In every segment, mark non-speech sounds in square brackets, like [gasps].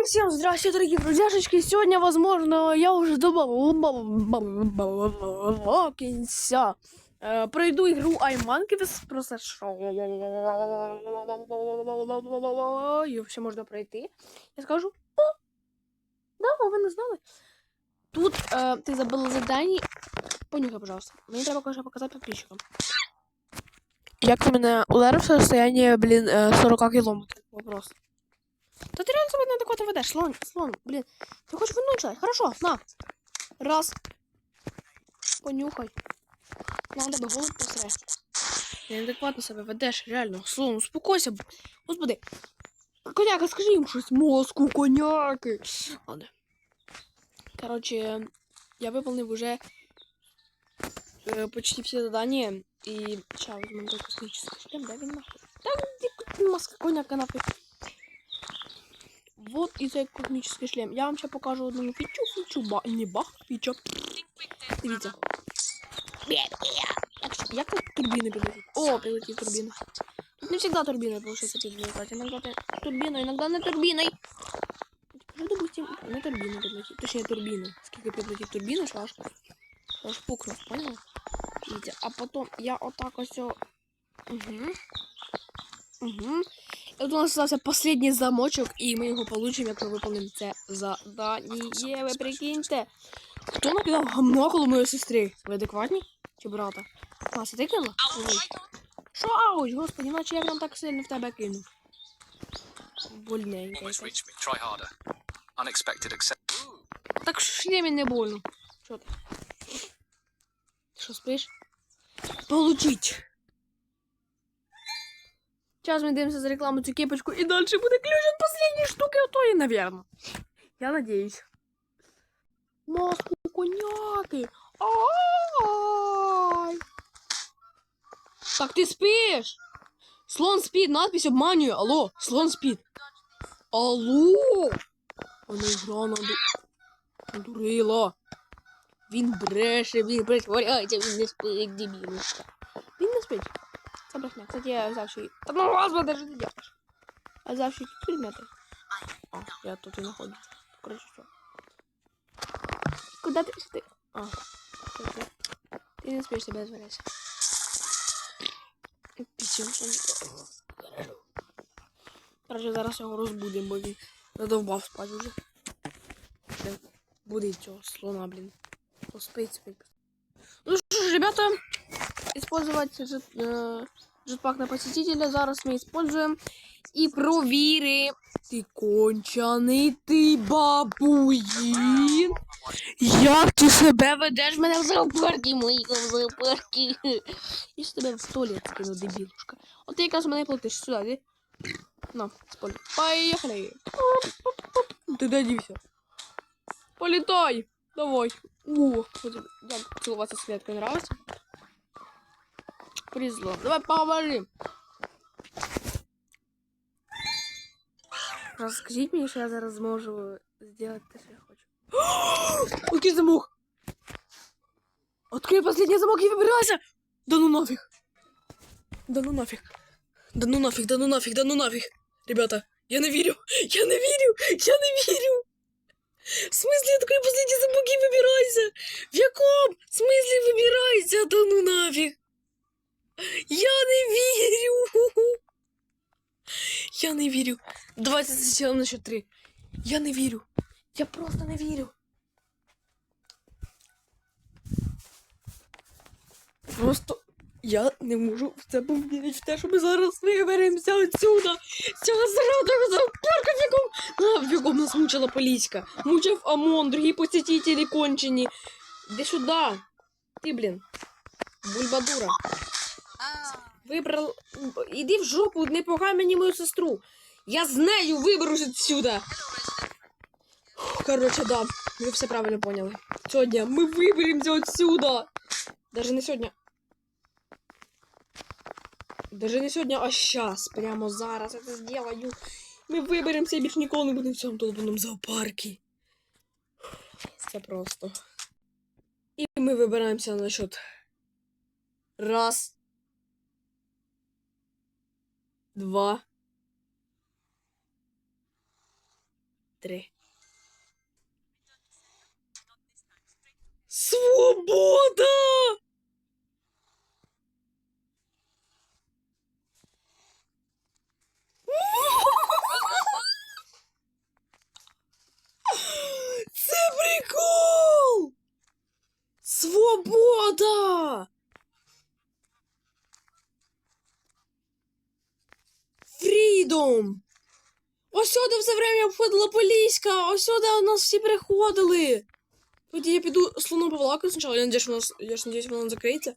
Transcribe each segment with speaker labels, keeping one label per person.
Speaker 1: И всем здравствуйте, дорогие друзьяшечки. Сегодня, возможно, я уже добавился. Пройду игру iMonkey, просто Ее все можно пройти. Я скажу, да, ви не знали. Тут е, ти забыла задание. Понюхай, пожалуйста. Мені треба кое-що показати підписчикам. Як ти мене ударив в состояние, блін, е, 40 кілометрів? Вопрос. Та ти реально себе неадекватно ведеш, слон, слон, блін. Ти хочеш винучать? Хорошо, на. Раз. Понюхай. Надо би голуб посре. Неадекватно себе ведеш, реально. Слон, успокойся. Господи. Коняка, скажи їм щось. Мозку, коняки. Ладно. Короче, я выполнил уже э, почти все задания. И сейчас возьмем такой космический шлем, да, він нахуй? Да, маска коняка нахуй. Вот і цей космічний шлем. Я вам ще покажу одну фічу, фічу, ба, не бах, фічу. Дивіться. Як, ж- як тут турбіни підлетить? О, прилетів турбіна. Тут не всегда турбина получается підлетать. Иногда ты турбина, иногда не турбиной. Ну, допустим, не турбина підлетить. Точніше, турбіна. Скільки підлетів турбіна, що аж, що аж пукнув, поняла? Видите, а потом я отак ось... о- Угу. Угу. У нас залишився последній замочок, і ми його получимо, як ми виконуємо це задання. Ви прикиньте. Хто накидав гамно коло моєї сестри? Ви адекватні? Чи брата? Клас, ти кинула? Що ауч, господи, наче я прям так сильно в тебе кинув. Больненько. Так в шлемі не больно. Що? Ти що спиш? Получить. Зараз ми дивимося за рекламу цю кепочку і далі буде ключ від последньої штуки отої, навірно. Я надіюсь. Маску коняки. Ай! Так ти спиш? Слон спить, надпись обманює. Алло, слон спить. Алло! Вона гра наду... надурила. Він бреше, він притворяється, він не спить, дебілушка. Він не спить. Це брехня. Кстати, я взяв ще. Ну господи, що ти делаєш? Я взяв ще предмети. А, я тут і знаходжусь. Короче, що? Куда ти ти? А, ти. Ти не спиш, тебе зваряйся. Пічем. Короче, зараз його розбудимо, бо він задовбав спати вже. Буде слона, блін. То спить. Ну что ж, ребята, использовать жет, э, жетпак на посетителя зараз ми используем. І провіри. Ти кончаний, ти бабуїн. Як ти себе ведеш мене в зоопаркі, мої в зоопаркі. Я ж тебе в туалет скину, дебілушка. От ти якраз мене платиш сюди, ти. На, спаль. Поехали. Ты дадися. Полетай. Давай. О, хотя бы- да, целоваться с Призло. Давай поговорим. Розкажіть мені, що я зараз зможу зробити те, що я хочу. [gasps] Окей, замок. Открой последний замок и выбирайся. Да ну нафиг. Да ну нафиг. Да ну нафиг, да ну нафиг, да ну нафиг. Ребята, я не верю. Я не верю. Я не верю. В смысле, открой последний замок и выбирайся. В яком? В смысле, выбирайся. Да ну нафиг. Я не верю. Я не верю. Давайте зачем на счет три. Я не верю. Я просто не верю. Просто я не можу в це повірити в те, що ми зараз виберемося отсюда. Цього сраного зоопарка, в якому, а, в якому нас мучила поліська. Мучив ОМОН, другі посетителі кончені. Іди сюди. Ти, блін. Бульбадура. Вибрал. Іди в жопу, не пугай мені мою сестру. Я з нею виберусь отсюда. Короче, да, ви все правильно поняли. Сьогодні ми виберемося отсюда. Даже не сьогодні. Даже не сьогодні, а щас. Прямо зараз я це зроблю. Ми виберемося і більш ніколи не будемо в цьому долбаному зоопаркі. Це просто. І ми вибираємося на счет. Раз. Два. Три. Свобода! Це прикол! Свобода! Фрідом! Ось сюди все время обходила Поліська, ось сюди у нас всі приходили. Тоді я піду слоном повлакаю спочатку, я надіюсь, у нас, я ж надіюсь, воно закриється.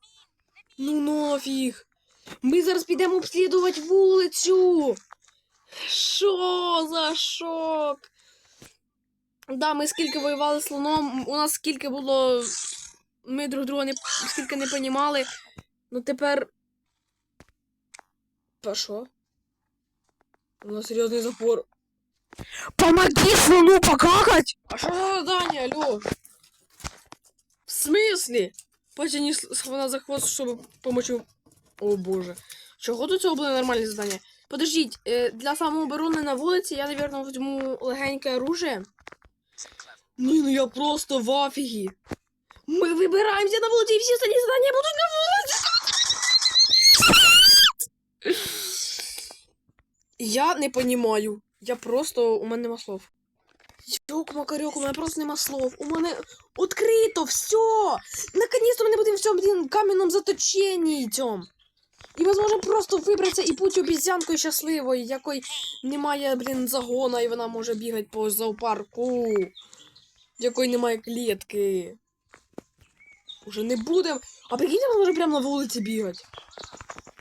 Speaker 1: Ну нафіг. Ми зараз підемо обслідувати вулицю. Що за шок? Да, ми скільки воювали з слоном, у нас скільки було. Ми друг друга не скільки не понімали. Ну тепер. Та що? У нас серйозний запор.
Speaker 2: Помоги слону покакать!
Speaker 1: А що за задання, алло? В смислі? Потяни слона за хвост, щоб помочь. О боже. Чого до цього були нормальні завдання? Подождіть, е, для самооборони на вулиці я, напевно, візьму легеньке оружие. Ні, ну я просто в афігі. Ми вибираємося на вулиці і всі останні завдання будуть на вулиці. Я не понімаю. Я просто. У мене нема слов. Йок, Макарьок, у мене просто нема слов. У мене відкрито все. Наконец-то ми не будемо в цьому кам'яному заточенні цьому. І ми зможемо просто вибратися і бути обіцянкою щасливою, якої немає, блін, загона, і вона може бігати по зоопарку, якої немає клітки. Уже не будемо. А прикиньте, ми можемо прямо на вулиці бігати.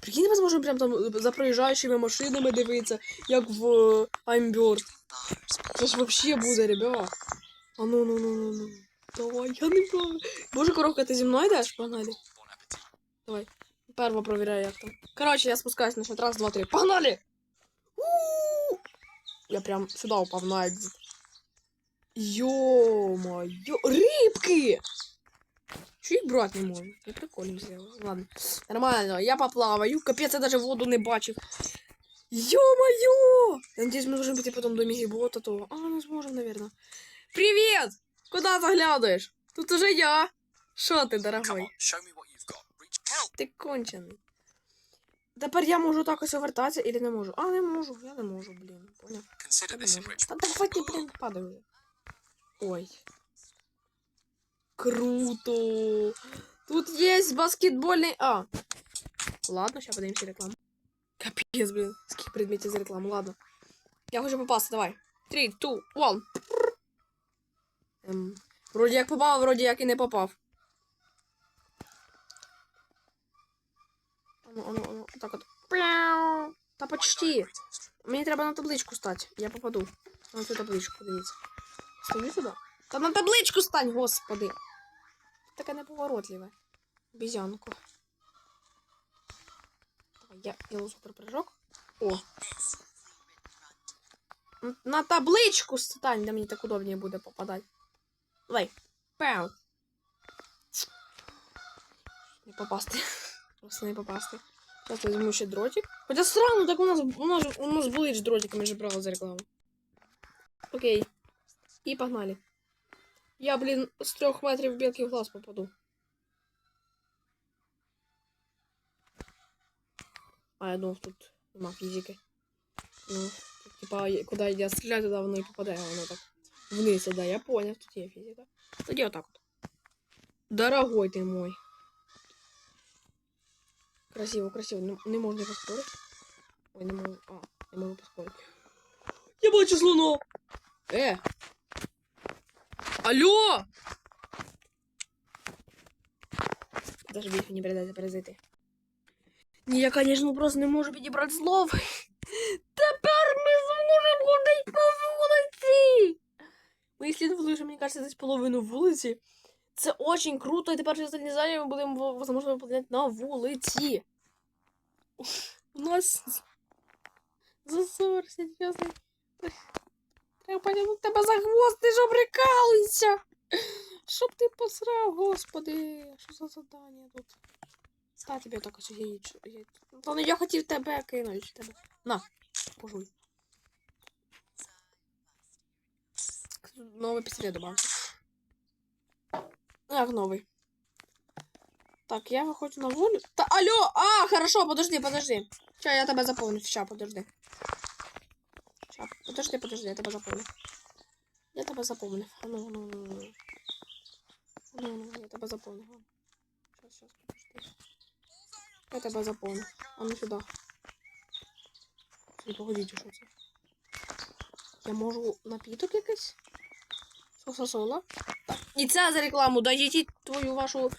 Speaker 1: Прикиньте, ми зможемо прямо там за проїжджаючими машинами дивитися, як в е, I'm Bird. Це ж вообще буде, ребят. А ну ну ну ну ну. Давай, я не знаю. Боже, коровка, ти зі мною йдеш? Погнали. Давай. Перво провіряю, як там. Коротше, я спускаюсь на. Раз, два, три. Погнали! У-у-у! Я прям сюди упав на екзит. Йо-моё. Рибки! Чого їх брати не можу? Я прикольно зробив. Ладно. Нормально, я поплаваю. Капець, я даже воду не бачив. Ё-моё! Я надеюсь, мы сможем пойти потом до Мегибота, то... А, мы сможем, наверное. Привет! Куда заглядаешь? Тут уже я. Шо ты,
Speaker 3: Come
Speaker 1: дорогой?
Speaker 3: on, show me what you've got. Reach help.
Speaker 1: Ти кончений. Тепер я можу так ось овертатися или не можу? А, не можу, я не можу, блін. Поняв?
Speaker 3: Consider
Speaker 1: Я не
Speaker 3: this
Speaker 1: можу.
Speaker 3: enrichment.
Speaker 1: Та давай ти, блін, падай вже. Ой. Круто. Тут есть баскетбольный... А. Ладно, сейчас подивимося рекламу. Капец, блин. Скільки предметів за рекламу, ладно. Я хочу попасти, давай. Три, two, one. Ем, вроді як попав, вроді як і не попав. Ану, ану, ану, так от. Пяу. Та почти. Мені треба на табличку стати. Я попаду. На цю табличку, дивіться. Стань сюди. Та на табличку стань, господи. Таке неповоротливе. Бізянку. Давай, я делаю супер прыжок. О. На табличку стань, де мені так удобніше буде попадати. Давай. Пау. Не попасти. Просто не попасти. Сейчас візьму ще дротик. Хоча странно, так у нас у нас, у нас були ж дротики, ми ж брали за рекламу. Окей. І погнали. Я, блін, з трьох метрів білки в глаз попаду. А, я думав, тут нема фізики. Ну, тут, типа, куди я стріляю, туди воно і попадає, воно так вниз іде. Я поняв, тут є фізика. Тоді отак от. Дорогой ти мой. Красиво, красиво. Не, не можна поспорити. Ой, не можу. А, не можу поспорити. Я бачу слоно! Е! Алло! Даже більше не придеться перезайти. Ні, я, конечно, просто не можу підібрати слов. Тепер ми зможемо ходити по вулиці. Ми ісследували вже, мені кажется, десь половину вулиці. Це очень круто, і тепер через останні задання ми будемо, возможно, виповняти на вулиці. У нас засор, серйозно. Треба потягнути тебе за хвост, ти ж прикалуйся. Щоб ти посрав, господи. Що за задання тут? Та тобі так ось яєчко. Та ну я хотів тебе кинути. Тебе. На, пожуй. новий пістолет добавився. Ну, Як новий? Так, я виходжу на волю. Та алло! А, хорошо, подожди, подожди. Ща, я тебе заповню. Ща, подожди. Подожди, подожди, я тебе заповню. Я тебе заповню. А ну, ну, ну, ну. Ну, ну, я тебе заповню. Щас, щас, подожди. Я тебе заповню. А ну сюди. Не погодіть, що це. Я можу напіток якийсь? Соса-сола? Так. І це за рекламу. Дайте твою вашу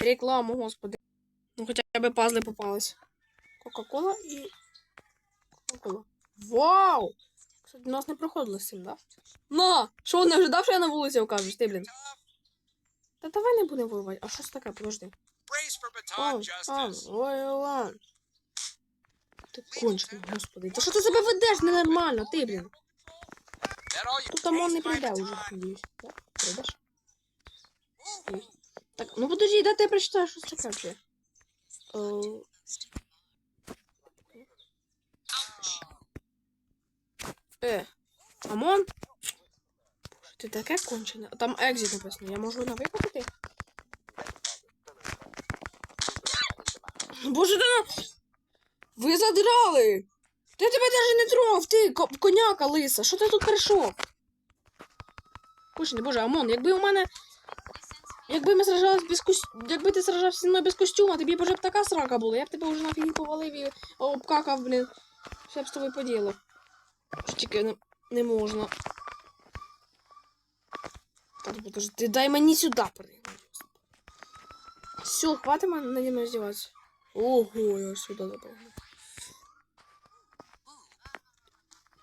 Speaker 1: рекламу, господи. Ну хоча б пазли попались. Кока-кола і. Кока-кола. Вау! Кстати, у нас не проходило з цим, да? На! Що, не ожидав, що я на вулиці окажусь, ти, блін? Та давай не будемо воювати. А що це таке? Подожди.
Speaker 3: For
Speaker 1: А, ладно. Ти кончений, господи. Та що ти себе ведеш ненормально, ти, блін? Тут Амон не
Speaker 3: Waste
Speaker 1: прийде уже, надіюсь. Так, прийдеш? Так, ну подожди, дай я прочитаю, що це таке Е, Амон? Ти таке кончене. Там екзит написано, я можу на викупити? Боже, да! Ви задрали! Я тебе навіть не трогав, ти коняка лиса, що ти тут прийшов? Боже, боже, Амон, якби у мене. Якби ми сражались без кос... Якби ти сражався зі мною без костюма, тобі б вже б така срака була. Я б тебе вже нафіг повалив і обкакав, блін. Що б з тобою поділив. Що тільки не, не можна. Подожди, ти дай мені сюди прийти. Все, хватит наді мною здіватися. Ого, я сюди запрыгну.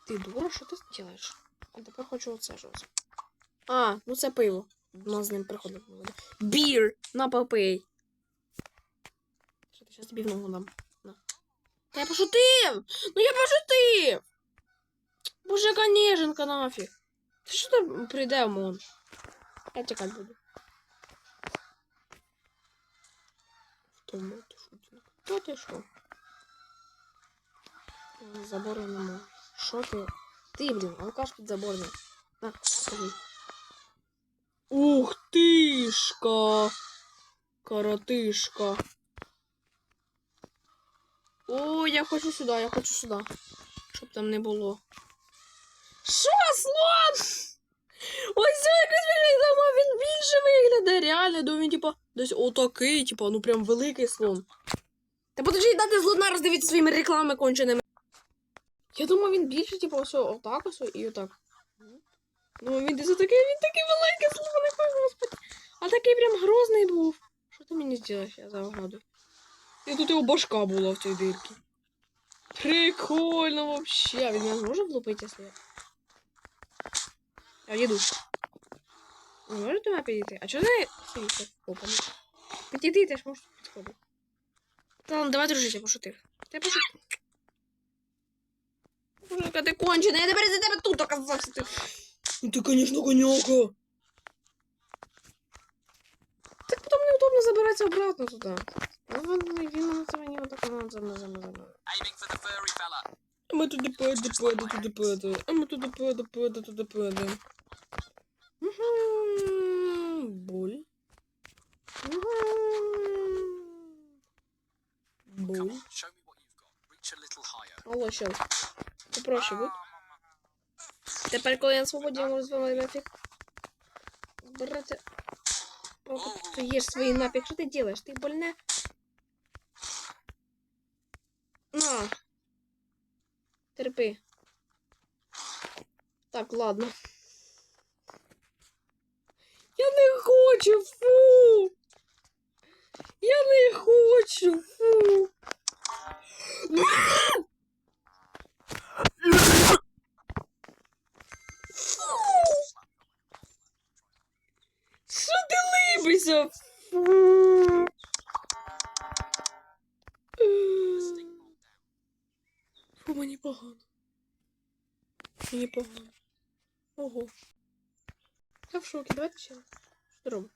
Speaker 1: Ти дура, що ти робиш? А тепер хочу оце щось. А, ну це пиво. У нас з ним приходить. Бір! На попий. Що ти зараз тобі в ногу дам? На. Та я пошутив! Ну я пошутив! Боже, яка неженка нафіг. Ти що там прийде, Мон? Я тікати буду. Хто ти що? Забору нема. Що ти? Ти, блін, алкаш під забором. На, скажи. Ух тишка! Коротишка. О, я хочу сюди, я хочу сюди. Щоб там не було. Що, слон? Ось якось виглядає, він більше виглядає. Реально, думаю, він, типа, десь отакий, типа, ну прям великий слон. Та подожди, дати злодна роздивитися своїми рекламами конченими. Я думаю, він більше, типу, ось отак ось і отак. Ну, він десь отакий, він такий великий слоник, ой, господи. А такий прям грозний був. Що ти мені зробиш, я загадую. І тут його башка була в цій дирці. Прикольно вообще. Він мене зможе влупити, якщо я. Я їду. Не може до мене підійти? А чого не сидіти? Опа, ну. Підійди, ти ж можеш підходити. Та ладно, давай дружити, я пошутив. Та я пошутив. Боже, яка ти кончена, я тепер за тебе тут оказався. Ти... Ну ти, конечно, коняка. Так потім неудобно забиратися обратно туди. Ну, він на це мені отак на за мною, за мною. А ми туди педи, педи, туди педи. А ми туди педи, педи, туди педи. Буль. Буль. Алло, чел. Попроще будь. Тепер, коли я на свободі, я можу з вами нафіг. Брати. О, ти їш свої нафіг. Що ти робиш? Ти больне? На. Терпи. Так, ладно. Я не хочу, фу. Я не хочу, фу. Що ти либися? Фу. Фу, мені погано. Мені погано. Ого. Я в шокі, давайте. Що робимо?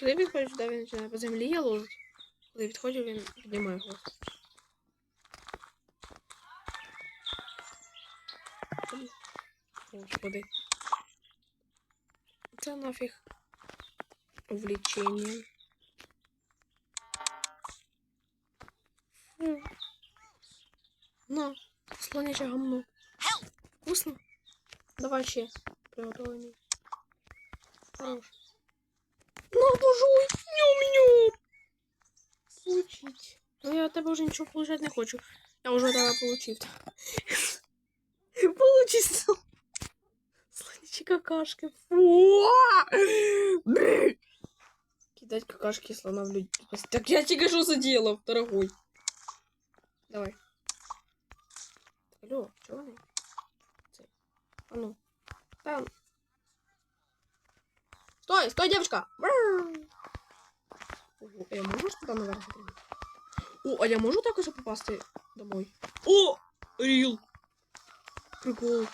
Speaker 1: Коли відходить сюди, він по землі ялозити. Коли відходить, він піднімає хвост. Господи. Це нафіг увлечение. Слоняче гамно. Вкусно? Давай ще. Приготовлений. Хорош. На, божуй! Ням-ням! Получить. Ну я от тебе вже нічого получати не хочу. Я вже тебе получив. Получится. Слонячі какашки. Фу! Кидать какашки слона в людей. Так я тебе что заделал, дорогой? Давай. Алло, они? Це. А ну. Там. Стой, стой! Бррр. Ого, а я можу ж туди наверх? О, а я можу також попасти домой? О! Ріл! Прикол.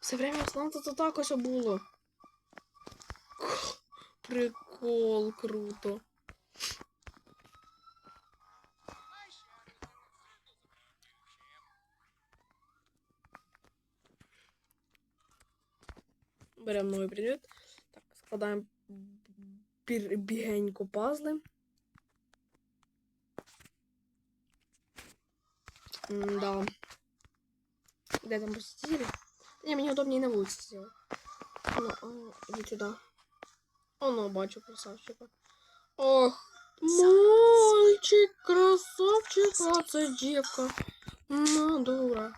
Speaker 1: Все время сланце то ось було. Прикол, круто. Беремо новий предмет. Так, складаємо бір- бігенько пазли. Да. Де там посетители? Не, мені удобнее на вулиці сделать. Ну, сюда. О, ну, бачу красавчика. Ох, мальчик, красавчик, а це дівка. Ну, дура.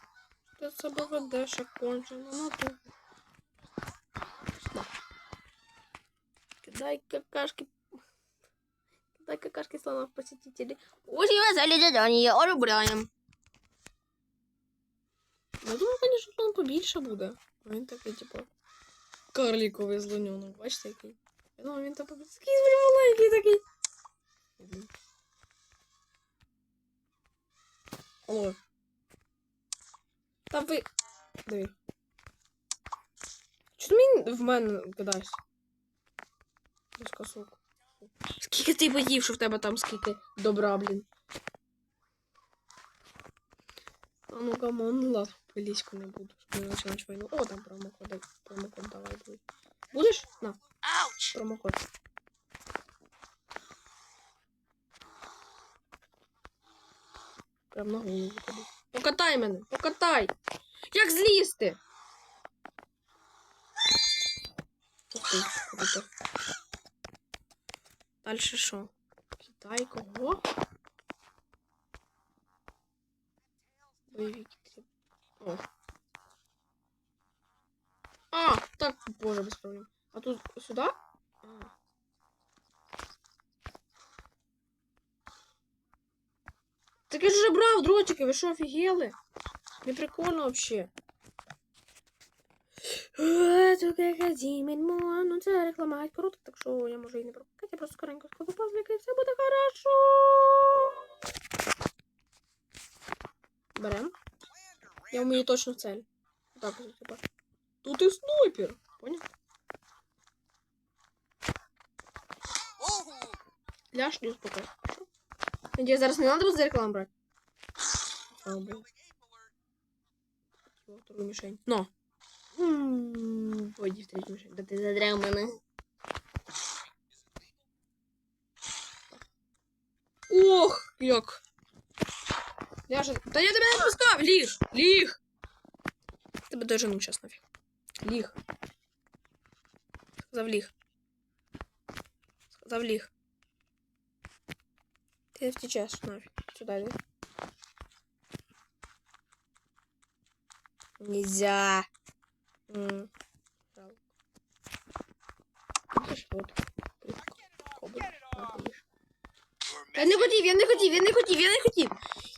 Speaker 1: Ти себе ведеш, як кончена, ну дура. Да. Кидай какашки. Кидай какашки слона в посетителей.
Speaker 2: Очень веселі задання, одобряємо.
Speaker 1: Я думаю, конечно, він побільше буде. Він такий, типу, карліковий злоньонок. Бачите, який? Думаю, він такий, такий маленький такий. Алло. Та ви. Диви. Чому ти в мене кидаєш? Без. Скільки ти поїв, що в тебе там скільки добра, блін. А ну камон, ну ладно, поліську не буду, не починати війну. О, там промокод, промокод давай буде. Будеш? На, Ауч! промокод. Прям на голову тобі. Покатай мене, покатай! Як злізти? Ух ти, круто. Дальше що? Китай кого? Боевики. О. А, так, боже, без проблем. А тут сюда? А. Так я же брав дротики, ви що, офігели? Не прикольно вообще. Е, Тут як Дімон, ну це реклама круто, так що я можу і не пропускати, я просто скоренько складу пазлики і все буде хорошо. Берем. Я вмію точно в цель. Так, ось, типа. Тут і снайпер. Понял?
Speaker 3: Oh!
Speaker 1: Ляж не успокой. Хорошо? Надеюсь, зараз не надо будет за рекламу брать. Слава богу. Всё, Вторую мишень. Но. М, Пойди в третью мишень. Да ты задрал мене. Ох, як. Ляже. Та я тебе не пускав! Ліг! Ліг! Тебе дожену сейчас нафиг. Ліг. Сказав ліг. Сказав ліг. Ти втечеш нафиг. Сюда иди. Нельзя. М, жалко. Тут Я не хотів, я не хотів, я не хотів, я не хотів.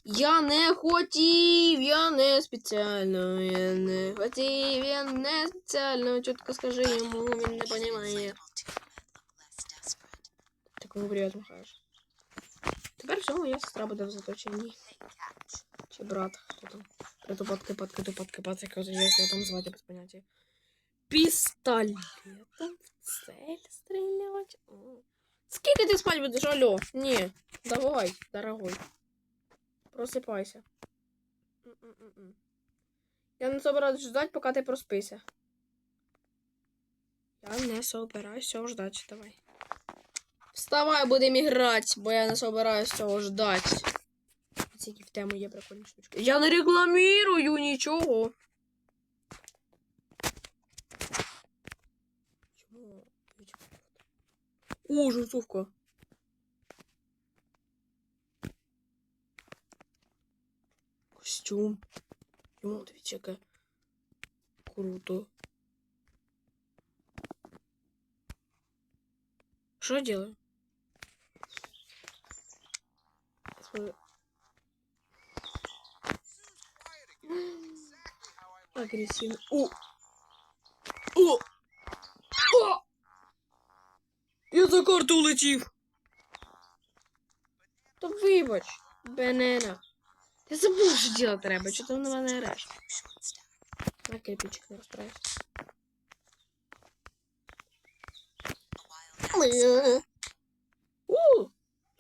Speaker 1: Я не хотів, я не спеціально, я не хотів, я не спеціально. Чітко скажи йому, він не розуміє. Такому привіт, Михайлович. Тепер все, моя сестра буде в заточенні. Чи брат, хто там. Притупатки, падки, тупатки, пацики, як там звати без поняття. Пістолетом в Цель стрілять. Скільки ти спать будеш, алло? Ні. Давай, дорогой. Просипайся. Я не собираюсь ждать, поки ти проспися. Я не собираюсь цього ждать, давай. Вставай, будемо грати, бо я не собираюсь цього ждать. Тільки в тему є прикольні штучки. Я не рекламірую нічого. Чому? О, жовтовка. Костюм. О, дивіться, яке круто. Что я делаю? Смотри. Агрессивно. О! О! О! Я за карту улетів. То вибач, Бенена. Я забув, що діло треба, що ти на мене граєш. На кирпичик не розправився. У!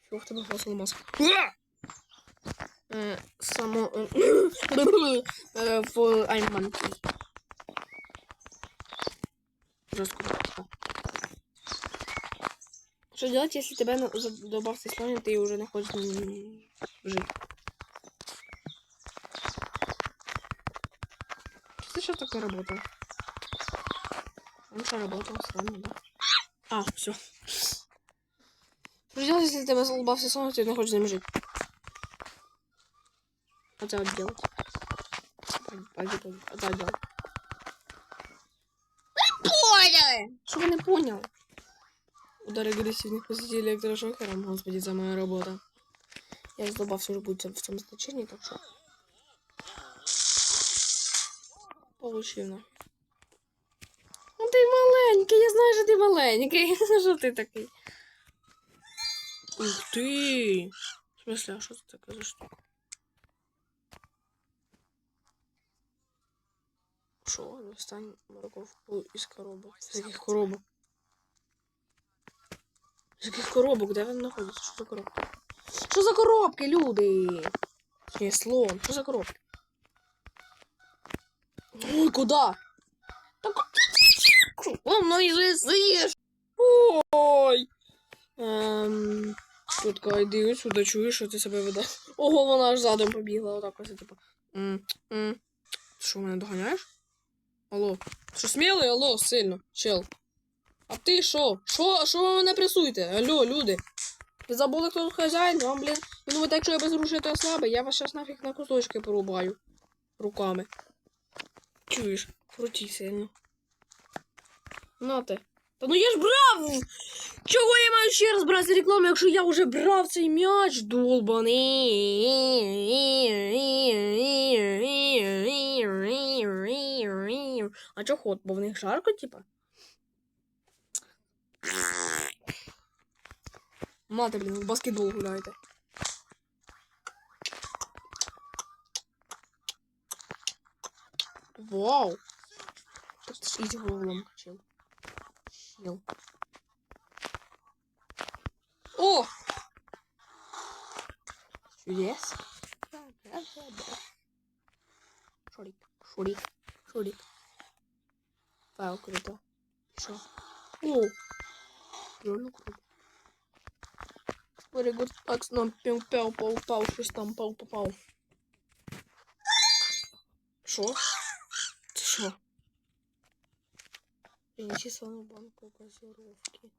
Speaker 1: Чого в тебе голосова маска? Е, Само... е, I'm monkey. Жестко. Что делать, если тебя на- задолбался слонит, ты уже не хочешь м, жить? Что ты сейчас такое работал? Он что работал, странно, да? А, все. Что делать, если тебя задолбался слонит, ты не хочешь с ним жить? Хотя вот делать. Пойди, пойди, это делать.
Speaker 2: Поняли!
Speaker 1: Что вы не понял? Удар агрессивных посетителей электрошокером, господи, за моя работа. Я задолбався уже будет в цьому значении, так что... Получив на. Ну ти маленький, я знаю, що ти маленький. Що ти такий? Ух ти! В смысле, а що це таке за штука? Що? Достань морковку із коробок. З яких коробок? З яких коробок? Де вони знаходяться? Що за коробки? Що за коробки, люди? Ні, слон. Що за коробки? Ой, куди? Та куди? О, мною сидиш. Ой. Ем, Чутка, йди сюди, чуєш, що ти себе видав. Ого, вона аж задом побігла, отак ось, типу. Ти що, мене доганяєш? Алло. Що смілий? Алло, сильно, чел. А ти що? Що, що ви мене пресуєте? Алло, люди. Ви забули, хто тут хазяїн? Вам, блін, ви думаєте, якщо я без грошей, то я слабий, я вас щас нафіг на кусочки порубаю. Руками. Чуєш? Круті сильно. На. Та ну я ж брав! Чого я маю ще раз брати рекламу, якщо я вже брав цей м'яч долбаний. А чого ход? Бо в них жарко, типа? Мати, блін, в баскетбол гуляєте. Вау! Тут ж ізі головоломка, чел. Чел. О! Чудес. Шорик, шорик, шорик. Вау, круто. Що? О! Реально круто. Very good. Так, нам пів пяу пау пау щось там пау пау пау. Що? Це що? Принеси саму банку газировки.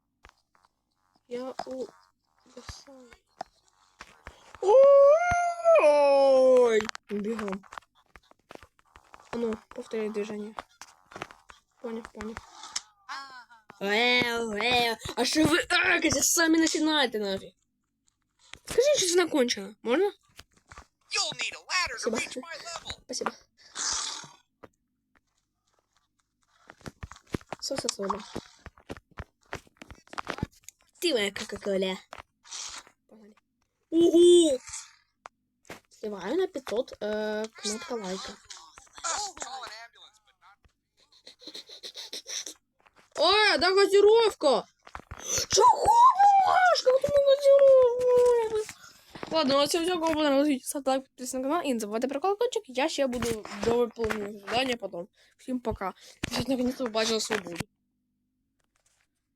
Speaker 1: Я у... Гасаю. Ой! Бегом. А ну, повторяй движение. Понял, понял. Эу, эу. А что вы акаете? Сами начинаете нафиг. Скажи, что она кончена. Можно? Спасибо. Спасибо. Соса сода. Ты моя кока-коля. Погнали. Ого! Сливаю на 500 э, кнопка лайка. Е, да газировка! Чого бумажка? Вот мы газировку. Ладно, на цьому все, кому понравилось, ставте лайк, підписуйтесь на канал і не забувайте про колокольчик. Я ще буду довиповнювати задание потім. Всім пока. Я наконец-то побачила свободу.